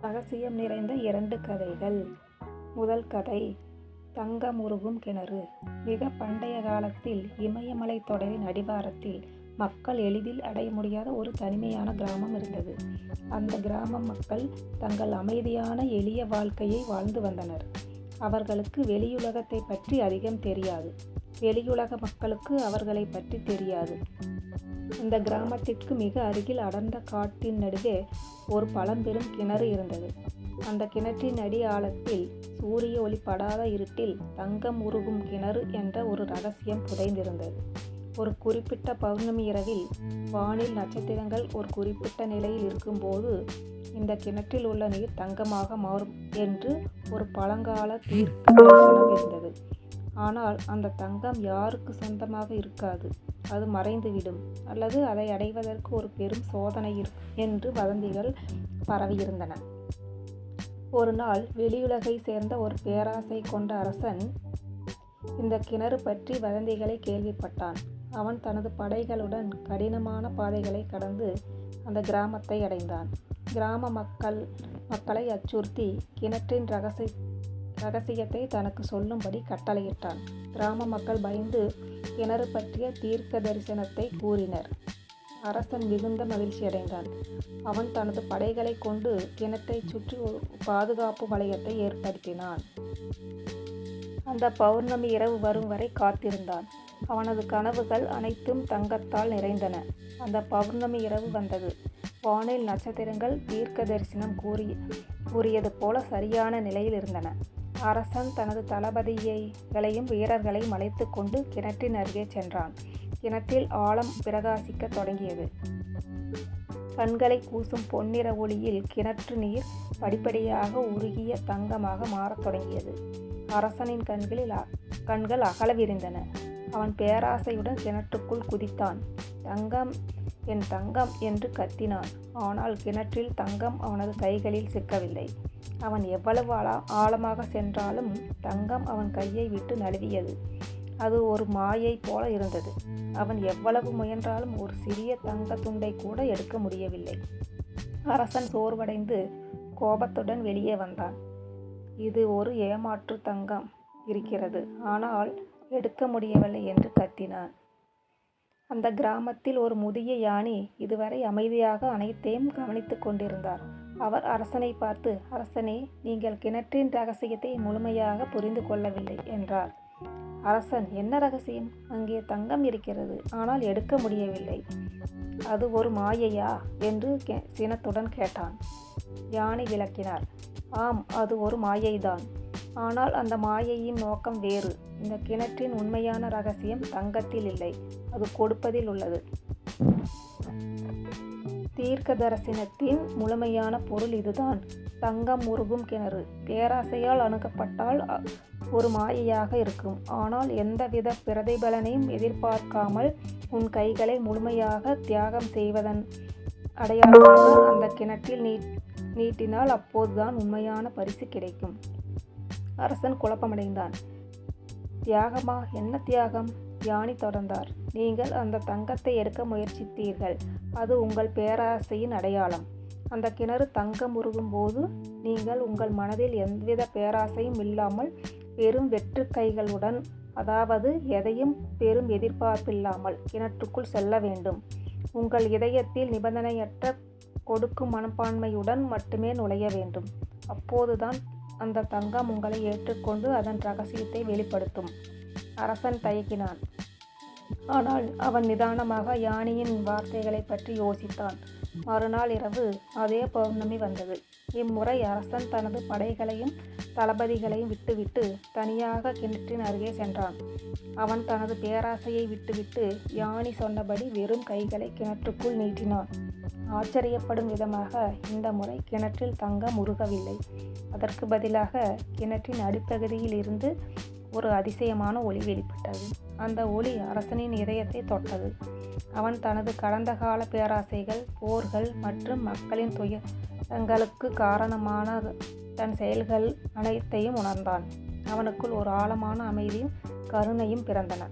ரகசியம் நிறைந்த இரண்டு கதைகள். முதல் கதை தங்கம் உருகும் கிணறு. மிக பண்டைய காலத்தில் இமயமலை தொடரின் அடிவாரத்தில் மக்கள் எளிதில் அடைய முடியாத ஒரு தனிமையான கிராமம் இருந்தது. அந்த கிராம மக்கள் தங்கள் அமைதியான எளிய வாழ்க்கையை வாழ்ந்து வந்தனர். அவர்களுக்கு வெளியுலகத்தை பற்றி அதிகம் தெரியாது. வெளியுலக மக்களுக்கு அவர்களை பற்றி தெரியாது. இந்த கிராமத்திற்கு மிக அருகில் அடர்ந்த காட்டின் நடுவே ஒரு பழம்பெரும் கிணறு இருந்தது. அந்த கிணற்றின் அடி ஆழத்தில் சூரிய ஒளி படாத இருட்டில் தங்கம் உருகும் கிணறு என்ற ஒரு ரகசியம் புதைந்திருந்தது. ஒரு குறிப்பிட்ட பௌர்ணமி இரவில் வானில் நட்சத்திரங்கள் ஒரு குறிப்பிட்ட நிலையில் இருக்கும்போது இந்த கிணற்றில் உள்ள நீர் தங்கமாக மாறும் என்று ஒரு பழங்கால தீர்க்க இருந்தது. ஆனால் அந்த தங்கம் யாருக்கு சொந்தமாக இருக்காது. அது மறைந்துவிடும். அல்லது அதை அடைவதற்கு ஒரு பெரும் சோதனை இருக்கும் என்று வதந்திகள் பரவியிருந்தன. ஒரு நாள் வெளியுலகை சேர்ந்த ஒரு பேராசை கொண்ட அரசன் இந்த கிணறு பற்றி வதந்திகளை கேள்விப்பட்டான். அவன் தனது படைகளுடன் கடினமான பாதைகளை கடந்து அந்த கிராமத்தை அடைந்தான். கிராம மக்கள் மக்களை அச்சுறுத்தி கிணற்றின் ரகசிய ரகசியத்தை தனக்கு சொல்லும்படி கட்டளையிட்டான். கிராம மக்கள் பயந்து கிணறு பற்றிய தீர்க்க தரிசனத்தை கூறினர். அரசன் மிகுந்த மகிழ்ச்சியடைந்தான் அவன் தனது படைகளை கொண்டு கிணத்தை சுற்றி ஒரு பாதுகாப்பு வளையத்தை ஏற்படுத்தினான். அந்த பௌர்ணமி இரவு வரும் வரை காத்திருந்தான். அவனது கனவுகள் அனைத்தும் தங்கத்தால் நிறைந்தன. அந்த பௌர்ணமி இரவு வந்தது. வானில் நட்சத்திரங்கள் தீர்க்க தரிசனம் கூறி கூறியது போல சரியான நிலையில் இருந்தன. அரசன் தனது தளபதியைகளையும் வீரர்களையும் அழைத்து கொண்டு கிணற்றின் அருகே சென்றான். கிணற்றில் ஆழம் பிரகாசிக்க தொடங்கியது. கண்களை கூசும் பொன்னிற ஒளியில் கிணற்று நீர் படிப்படியாக உருகிய தங்கமாக மாறத் தொடங்கியது. அரசனின் கண்களில் கண்கள் அகலவிரிந்தன அவன் பேராசையுடன் கிணற்றுக்குள் குதித்தான். தங்கம் என் தங்கம் என்று கத்தினான். ஆனால் கிணற்றில் தங்கம் அவனது கைகளில் சிக்கவில்லை. அவன் எவ்வளவு ஆழ ஆழமாக சென்றாலும் தங்கம் அவன் கையை விட்டு நழுவியது. அது ஒரு மாயை போல இருந்தது. அவன் எவ்வளவு முயன்றாலும் ஒரு சிறிய தங்க துண்டை கூட எடுக்க முடியவில்லை. அரசன் சோர்வடைந்து கோபத்துடன் வெளியே வந்தான். இது ஒரு ஏமாற்று தங்கம் இருக்கிறது. ஆனால் எடுக்க முடியவில்லை என்று கத்தினான். அந்த கிராமத்தில் ஒரு முதிய யானி இதுவரை அமைதியாக அனைத்தையும் கவனித்து கொண்டிருந்தார். அவர் அரசனை பார்த்து அரசனே நீங்கள் கிணற்றின் ரகசியத்தை முழுமையாக புரிந்து கொள்ளவில்லை என்றார். அரசன் என்ன ரகசியம்? அங்கே தங்கம் இருக்கிறது ஆனால் எடுக்க முடியவில்லை. அது ஒரு மாயையா? என்று கே சினத்துடன் கேட்டான். யானை விளக்கினார். ஆம் அது ஒரு மாயைதான். ஆனால் அந்த மாயையின் நோக்கம் வேறு. இந்த கிணற்றின் உண்மையான ரகசியம் தங்கத்தில் இல்லை. அது கொடுப்பதில் உள்ளது. தீர்க்க தரிசனத்தின் முழுமையான பொருள் இதுதான். தங்கம் உருகும் கிணறு. பேராசையால் அணுகப்பட்டால் ஒரு மாயையாக இருக்கும். ஆனால் எந்தவித பிரதிபலனையும் எதிர்பார்க்காமல் உன் கைகளை முழுமையாக தியாகம் செய்வதன் அடையாளமாக அந்த கிணற்றில் நீட் நீட்டினால் அப்போதுதான் உண்மையான பரிசு கிடைக்கும். அரசன் குழப்பமடைந்தான். தியாகமா என்ன தியாகம்? யானி தொடர்ந்தார். நீங்கள் அந்த தங்கத்தை எடுக்க முயற்சித்தீர்கள். அது உங்கள் பேராசையின் அடையாளம். அந்த கிணறு தங்கம் உருகும் போது நீங்கள் உங்கள் மனதில் எந்தவித பேராசையும் இல்லாமல் பெரும் வெற்று கைகளுடன் அதாவது எதையும் பெரும் எதிர்பார்ப்பில்லாமல் கிணற்றுக்குள் செல்ல வேண்டும். உங்கள் இதயத்தில் நிபந்தனையற்ற கொடுக்கும் மனப்பான்மையுடன் மட்டுமே நுழைய வேண்டும். அப்போதுதான் அந்த தங்கம் உங்களை ஏற்றுக்கொண்டு அதன் ரகசியத்தை வெளிப்படுத்தும் அரசன் தயக்கினான். ஆனால் அவன் நிதானமாக யானியின் வார்த்தைகளை பற்றி யோசித்தான். மறுநாள் இரவு அதே பௌர்ணமி வந்தது. இம்முறை அரசன் தனது படைகளையும் தளபதிகளையும் விட்டுவிட்டு தனியாக கிணற்றின் அருகே சென்றான். அவன் தனது பேராசையை விட்டுவிட்டு யானி சொன்னபடி வெறும் கைகளை கிணற்றுக்குள் நீட்டினான். ஆச்சரியப்படும் விதமாக இந்த முறை கிணற்றில் தங்கம் உருகவில்லை அதற்கு பதிலாக கிணற்றின் அடிப்பகுதியில் இருந்து ஒரு அதிசயமான ஒளி வெளிப்பட்டது. அந்த ஒளி அரசனின் இதயத்தை தொட்டது. அவன் தனது கடந்த கால பேராசைகள் போர்கள் மற்றும் மக்களின் துயரங்களுக்கு காரணமான தன் செயல்கள் அனைத்தையும் உணர்ந்தான். அவனுக்குள் ஒரு ஆழமான அமைதியும் கருணையும் பிறந்தன.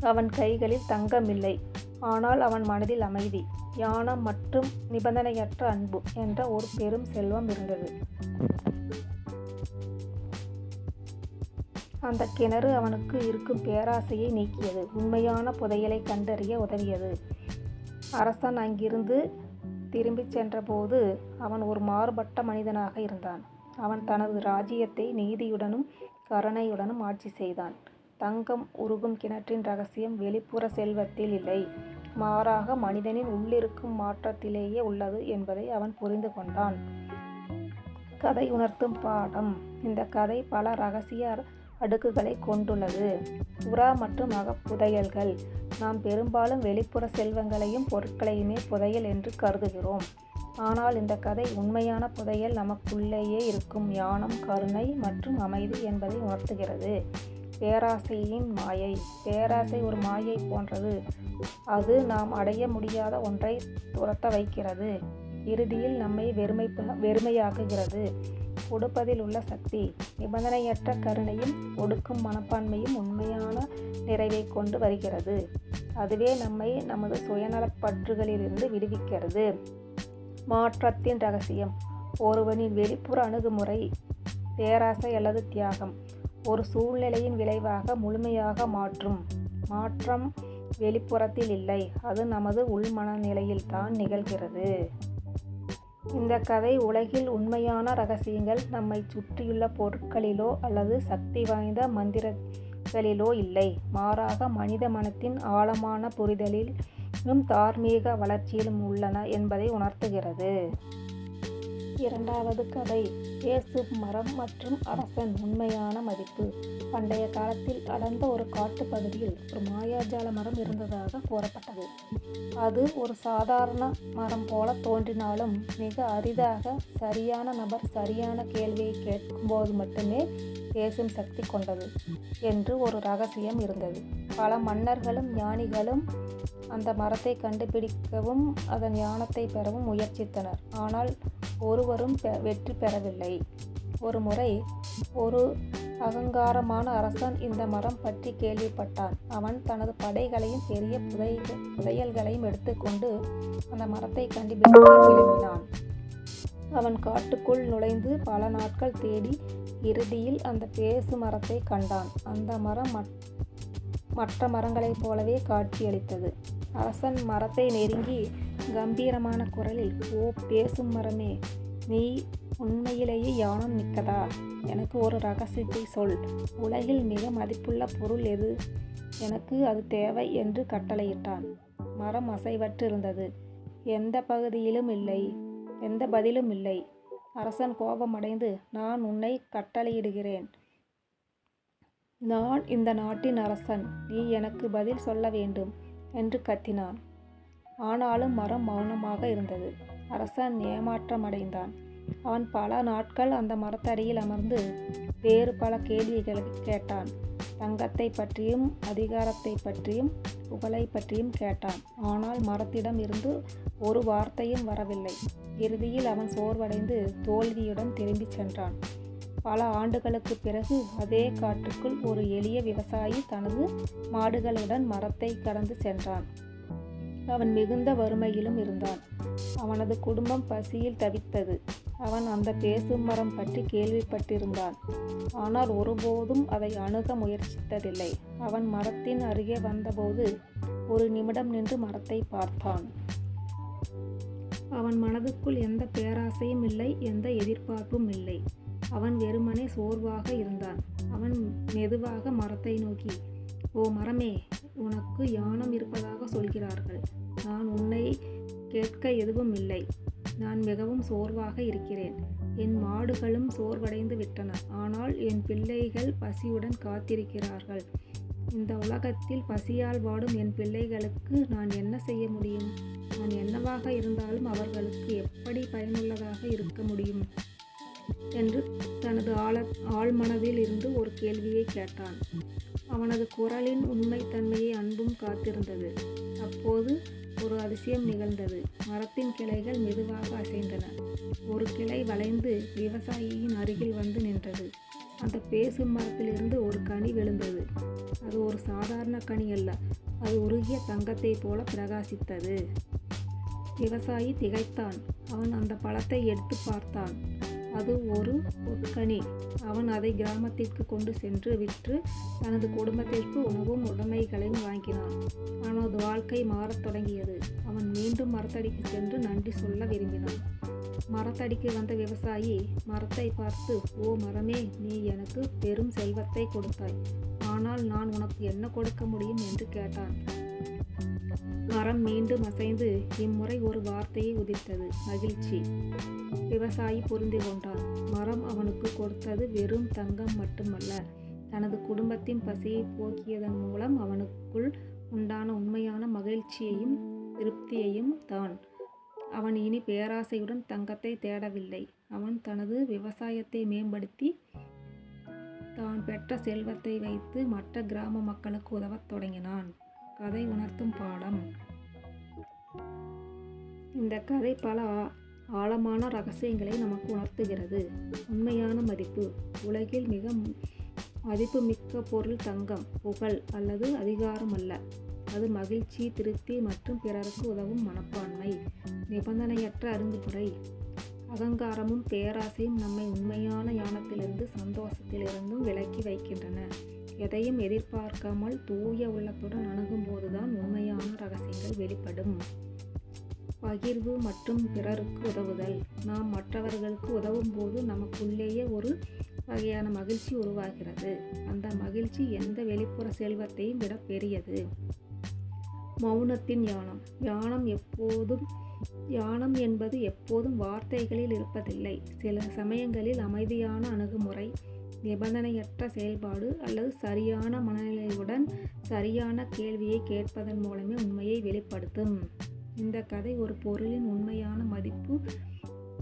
அவன் கைகளில் தங்கமில்லை. ஆனால் அவன் மனதில் அமைதி யானம் மற்றும் நிபந்தனையற்ற அன்பு என்ற ஒரு பெரும் செல்வம் இருந்தது. அந்த கிணறு அவனுக்கு இருக்கும் பேராசையை நீக்கியது. உண்மையான புதையலை கண்டறிய உதவியது. அரசன் அங்கிருந்து திரும்பிச் சென்றபோது அவன் ஒரு மாறுபட்ட மனிதனாக இருந்தான். அவன் தனது ராஜ்யத்தை நீதியுடனும் கருணையுடனும் ஆட்சி செய்தான். தங்கம் உருகும் கிணற்றின் ரகசியம் வெளிப்புற செல்வத்தில் இல்லை. மாறாக மனிதனின் உள்ளிருக்கும் மாற்றத்திலேயே உள்ளது என்பதை அவன் புரிந்து கொண்டான். கதை உணர்த்தும் பாடம். இந்த கதை பல ரகசிய அடுக்குகளை கொண்டுள்ளது. புறா மற்றும் அகப்புதையல்கள் நாம் பெரும்பாலும் வெளிப்புற செல்வங்களையும் பொருட்களையுமே புதையல் என்று கருதுகிறோம். ஆனால் இந்த கதை உண்மையான புதையல் நமக்குள்ளேயே இருக்கும் ஞானம் கருணை மற்றும் அமைதி என்பதை உணர்த்துகிறது. பேராசையின் மாயை. பேராசை ஒரு மாயை போன்றது. அது நாம் அடைய முடியாத ஒன்றை துரத்த வைக்கிறது. இறுதியில் நம்மை வெறுமை வெறுமையாக்குகிறது. கொடுப்பதில் உள்ள சக்தி நிபந்தனையற்ற கருணையும் ஒடுக்கும் மனப்பான்மையும் உண்மையான நிறைவை கொண்டு வருகிறது. அதுவே நம்மை நமது சுயநலப்பற்றுகளிலிருந்து விடுவிக்கிறது. மாற்றத்தின் ரகசியம் ஒருவனின் வெளிப்புற அணுகுமுறை பேராசை அல்லது தியாகம் ஒரு சூழ்நிலையின் விளைவாக முழுமையாக மாற்றும். மாற்றம் வெளிப்புறத்தில் இல்லை அது நமது உள் மனநிலையில் தான் நிகழ்கிறது. இந்த கதை உலகில் உண்மையான ரகசியங்கள் நம்மை சுற்றியுள்ள பொருட்களிலோ அல்லது சக்தி வாய்ந்த மந்திரங்களிலோ இல்லை. மாறாக மனித மனத்தின் ஆழமான புரிதலிலும் தார்மீக வளர்ச்சியிலும் உள்ளன என்பதை உணர்த்துகிறது. இரண்டாவது கதை. இயேசு மரம் மற்றும் அரசன் உண்மையான மதிப்பு. பண்டைய காலத்தில் அடர்ந்த ஒரு காட்டுப் பகுதியில் ஒரு மாயாஜால மரம் இருந்ததாக கூறப்பட்டது. அது ஒரு சாதாரண மரம் போல தோன்றினாலும் மிக அரிதாக சரியான நபர் சரியான கேள்வியை கேட்கும்போது மட்டுமே பேசும் சக்தி கொண்டது என்று ஒரு ரகசியம் இருந்தது. பல மன்னர்களும் ஞானிகளும் அந்த மரத்தை கண்டுபிடிக்கவும் அதன் ஞானத்தை பெறவும் முயற்சித்தனர். ஆனால் ஒருவரும் வெற்றி பெறவில்லை. ஒரு முறை ஒரு அகங்காரமான அரசன் இந்த மரம் பற்றி கேள்விப்பட்டான். அவன் தனது படைகளையும் பெரிய புதை புதையல்களையும் எடுத்துக்கொண்டு அந்த மரத்தை கண்டுபிடிக்க விரும்பினான். அவன் காட்டுக்குள் நுழைந்து பல நாட்கள் தேடி இறுதியில் அந்த பேசு மரத்தை கண்டான். அந்த மரம் மற்ற மரங்களைப் போலவே காட்சியளித்தது. அரசன் மரத்தை நெருங்கி கம்பீரமான குரலில் ஓ பேசும் மரமே நீ உண்மையிலேயே யானம் மிக்கதா? எனக்கு ஒரு ரகசியத்தை சொல். உலகில் மிக மதிப்புள்ள பொருள் எது? எனக்கு அது தேவை என்று கட்டளையிட்டான். மரம் அசைவற்றிருந்தது. எந்த பகுதியிலும் இல்லை. எந்த பதிலும் இல்லை. அரசன் கோபமடைந்து நான் உன்னை கட்டளையிடுகிறேன். நான் இந்த நாட்டின் அரசன். நீ எனக்கு பதில் சொல்ல வேண்டும். என்று கத்தினான். ஆனாலும் மரம் மௌனமாக இருந்தது. அரசன் ஏமாற்றமடைந்தான். அவன் பல நாட்கள் அந்த மரத்தடியில் அமர்ந்து வேறு பல கேள்விகளை கேட்டான். தங்கத்தை பற்றியும் அதிகாரத்தை பற்றியும் புகழை பற்றியும் கேட்டான். ஆனால் மரத்திடம் இருந்து ஒரு வார்த்தையும் வரவில்லை. இறுதியில் அவன் சோர்வடைந்து தோல்வியுடன் திரும்பிச் சென்றான். பல ஆண்டுகளுக்கு பிறகு அதே காட்டுக்குள் ஒரு எளிய விவசாயி தனது மாடுகளுடன் மரத்தை கடந்து சென்றான். அவன் மிகுந்த வறுமையிலும் இருந்தான். அவனது குடும்பம் பசியில் தவித்தது. அவன் அந்த பேசும் மரம் பற்றி கேள்விப்பட்டிருந்தான். ஆனால் ஒருபோதும் அதை அணுக முயற்சித்ததில்லை. அவன் மரத்தின் அருகே வந்தபோது ஒரு நிமிடம் நின்று மரத்தை பார்த்தான். அவன் மனதுக்குள் எந்த பேராசையும் இல்லை எந்த எதிர்பார்ப்பும் இல்லை. அவன் வெறுமனே சோர்வாக இருந்தான். அவன் மெதுவாக மரத்தை நோக்கி ஓ மரமே உனக்கு யானம் இருப்பதாக சொல்கிறார்கள். நான் உன்னை கேட்க எதுவும் இல்லை. நான் மிகவும் சோர்வாக இருக்கிறேன். என் மாடுகளும் சோர்வடைந்து விட்டன. ஆனால் என் பிள்ளைகள் பசியுடன் காத்திருக்கிறார்கள். இந்த உலகத்தில் பசியால் வாடும் என் பிள்ளைகளுக்கு நான் என்ன செய்ய முடியும்? நான் என்னவாக இருந்தாலும் அவர்களுக்கு எப்படி பயனுள்ளதாக இருக்க முடியும்? என்று தனது ஆழ ஆழ்மனதில் இருந்து ஒரு கேள்வியை கேட்டான். அவனது குரலின் உண்மைத்தன்மையை அன்பும் காத்திருந்தது. அப்போது ஒரு அதிசயம் நிகழ்ந்தது. மரத்தின் கிளைகள் மெதுவாக அசைந்தன. ஒரு கிளை வளைந்து விவசாயியின் அருகில் வந்து நின்றது. அந்த பேசும் மரத்திலிருந்து ஒரு கனி விழுந்தது. அது ஒரு சாதாரண கனி அல்ல. அது உருகிய தங்கத்தை போல பிரகாசித்தது. விவசாயி திகைத்தான். அவன் அந்த பழத்தை எடுத்து பார்த்தான். அது ஒரு பொற்கனி. அவன் அதை கிராமத்திற்கு கொண்டு சென்று விற்று தனது குடும்பத்திற்கு உணவும் உடைமைகளையும் வாங்கினான். அவனது வாழ்க்கை மாறத் தொடங்கியது. அவன் மீண்டும் மரத்தடிக்கு சென்று நன்றி சொல்ல விரும்பினான். மரத்தடிக்கு வந்த விவசாயி மரத்தை பார்த்து ஓ மரமே நீ எனக்கு பெரும் செல்வத்தை கொடுத்தாய். ஆனால் நான் உனக்கு என்ன கொடுக்க முடியும்? என்று கேட்டான். மரம் மீண்டும் அசைந்து இம்முறை ஒரு வார்த்தையை உதிர்த்தது. மகிழ்ச்சி. விவசாயி புரிந்து கொண்டான் மரம் அவனுக்கு கொடுத்தது வெறும் தங்கம் மட்டுமல்ல. தனது குடும்பத்தின் பசியை போக்கியதன் மூலம் அவனுக்குள் உண்டான உண்மையான மகிழ்ச்சியையும் திருப்தியையும் தான். அவன் இனி பேராசையுடன் தங்கத்தை தேடவில்லை. அவன் தனது விவசாயத்தை மேம்படுத்தி தான் பெற்ற செல்வத்தை வைத்து மற்ற கிராம மக்களுக்கு உதவத் தொடங்கினான். கதை உணர்த்தும் பாடம். இந்த கதை பல ஆ- ஆழமான ரகசியங்களை நமக்கு உணர்த்துகிறது. உண்மையான மதிப்பு உலகில் மிக மதிப்புமிக்க பொருள் தங்கம் புகழ் அல்லது அதிகாரம் அல்ல அது மகிழ்ச்சி திருப்தி மற்றும் பிறருக்கு உதவும் மனப்பான்மை நிபந்தனையற்ற அருங்குமுறை அகங்காரமும் பேராசையும் நம்மை உண்மையான ஞானத்திலிருந்து சந்தோஷத்திலிருந்தும் விலக்கி வைக்கின்றன. எதையும் எதிர்பார்க்காமல் தூய உள்ளத்துடன் அணுகும்போதுதான் உண்மையான ரகசியங்கள் வெளிப்படும். பகிர்வு மற்றும் பிறருக்கு உதவுதல். நாம் மற்றவர்களுக்கு உதவும் போது நமக்குள்ளேயே ஒரு வகையான மகிழ்ச்சி உருவாகிறது. அந்த மகிழ்ச்சி எந்த வெளிப்புற செல்வத்தையும் விட பெரியது. மௌனத்தின் யானம் யானம் எப்போதும் யானம் என்பது எப்போதும் வார்த்தைகளில் இருப்பதில்லை. சில சமயங்களில் அமைதியான அணுகுமுறை நிபந்தனையற்ற செயல்பாடு அல்லது சரியான மனநிலையுடன் சரியான கேள்வியை கேட்பதன் மூலமே உண்மையை வெளிப்படுத்தும். இந்த கதை ஒரு பொருளின் உண்மையான மதிப்பு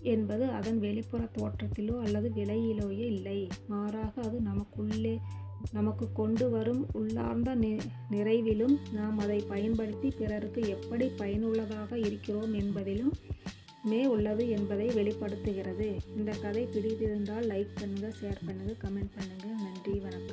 என்பது அதன் வெளிப்புற தோற்றத்திலோ அல்லது விலையிலோயோ இல்லை. மாறாக அது நமக்குள்ளே நமக்கு கொண்டு வரும் உள்ளார்ந்த நிறைவிலும் நாம் அதை பயன்படுத்தி பிறருக்கு எப்படி பயனுள்ளதாக இருக்கிறோம் என்பதிலும் மே உள்ளது என்பதை வெளிப்படுத்துகிறது. இந்த கதை பிடித்திருந்தால் லைக் பண்ணுங்கள் ஷேர் பண்ணுங்கள் கமெண்ட் பண்ணுங்கள் நன்றி வணக்கம்.